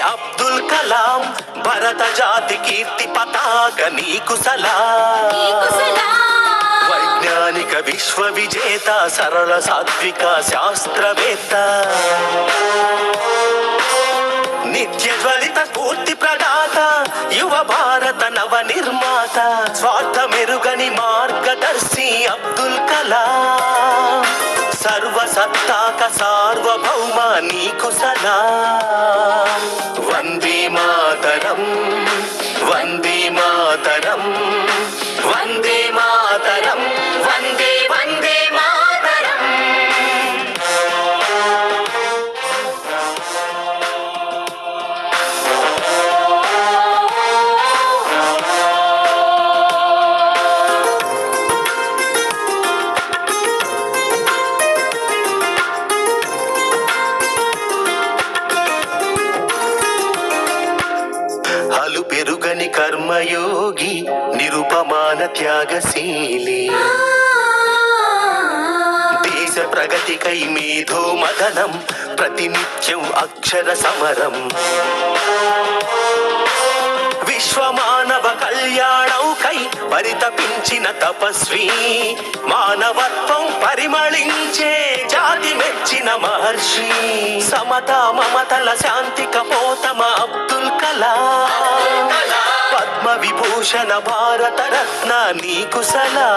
అబ్దుల్ కలాం భరత జాతి కీర్తి పతాక నీకు సలాం. నీకు సలాం. వైజ్ఞానిక విశ్వ విజేత సరళ సాత్విక శాస్త్రవేత్త. నిత్య జ్వలిత స్ఫూర్తి ప్రదాత యువ భారత నవ నిర్మాత. స్వార్థ మెరుగని మార్గదర్శి అబ్దుల్ కలాం. సర్వసత్తాక సార్వభౌమ నీకు సలాం. వందే trouble. కర్మయోగి నిరుపమాన త్యాగశీలి. దేశ ప్రగతికై మేధో మదనం ప్రతినిత్యం అక్షర సమరం. విశ్వమానవ కళ్యాణౌకై పరితపించిన తపస్వి మానవత్వం పరిమళించే జాతి మెచ్చిన మహర్షి. సమత మమతల శాంతి కపోతమ అబ్దుల్ కలాం. విభూషణ భారత రత్న నీకు సలా.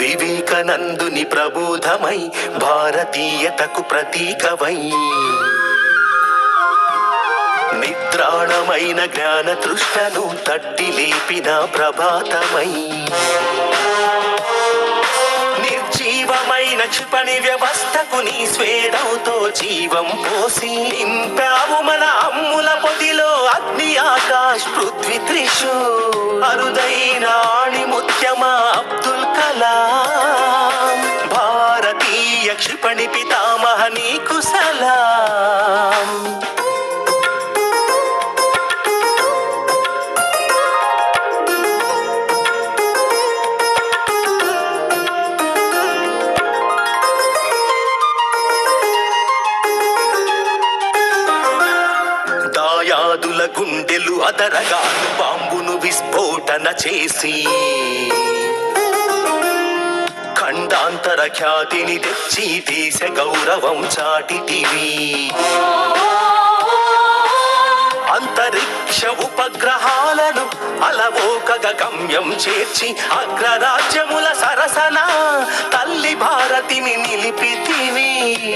వివేకానందుని ప్రబోధమై భారతీయతకు ప్రతీకవై. నిద్రాణమైన జ్ఞాన తృష్ణను తట్టి లేపిన ప్రభాతమై. నిర్జీవమైన క్షిపణి వ్యవస్థకు నీ స్వేదవుతో జీవం పోసి నింపావు మన అమ్ముల పొదిలో అగ్ని ఆకాశ్ పృథ్వీ త్రిషు. అరుదైన ఆణిముత్యమా అబ్దుల్ కలాం. భారతీయ క్షిపణి పిత గుండెలు అదరగా బాంబును విస్ఫోటన చేసి ఖండాంతర ఖ్యాతిని తెచ్చి దేశ గౌరవం చాటితివి. అంతరిక్ష ఉపగ్రహాలను అలవోకగ గమ్యం చేర్చి అగ్రరాజ్యముల సరసన తల్లి భారతిని నిలిపితివి.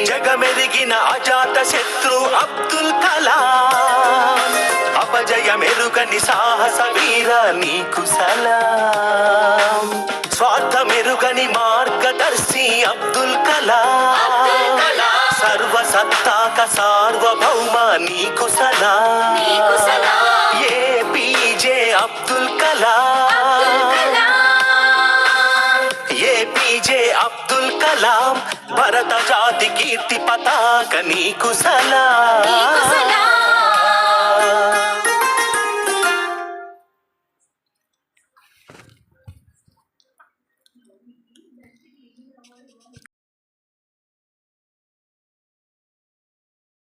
జగమెరిగిన అజాత శత్రు అబ్దుల్ కలాం అపజయమెరుగని సాహస వీర నీకు సలాం స్వార్థ మెరుగని మార్గదర్శి అబ్దుల్ కలాం. సర్వసత్తాక సార్వభౌమ నీకు సలా. ఏపీజే అబ్దుల్ కలాం. ఏపీజే అబ్దుల్ కలాం భరత జాతి కీర్తి పతాక నీకు సలాం.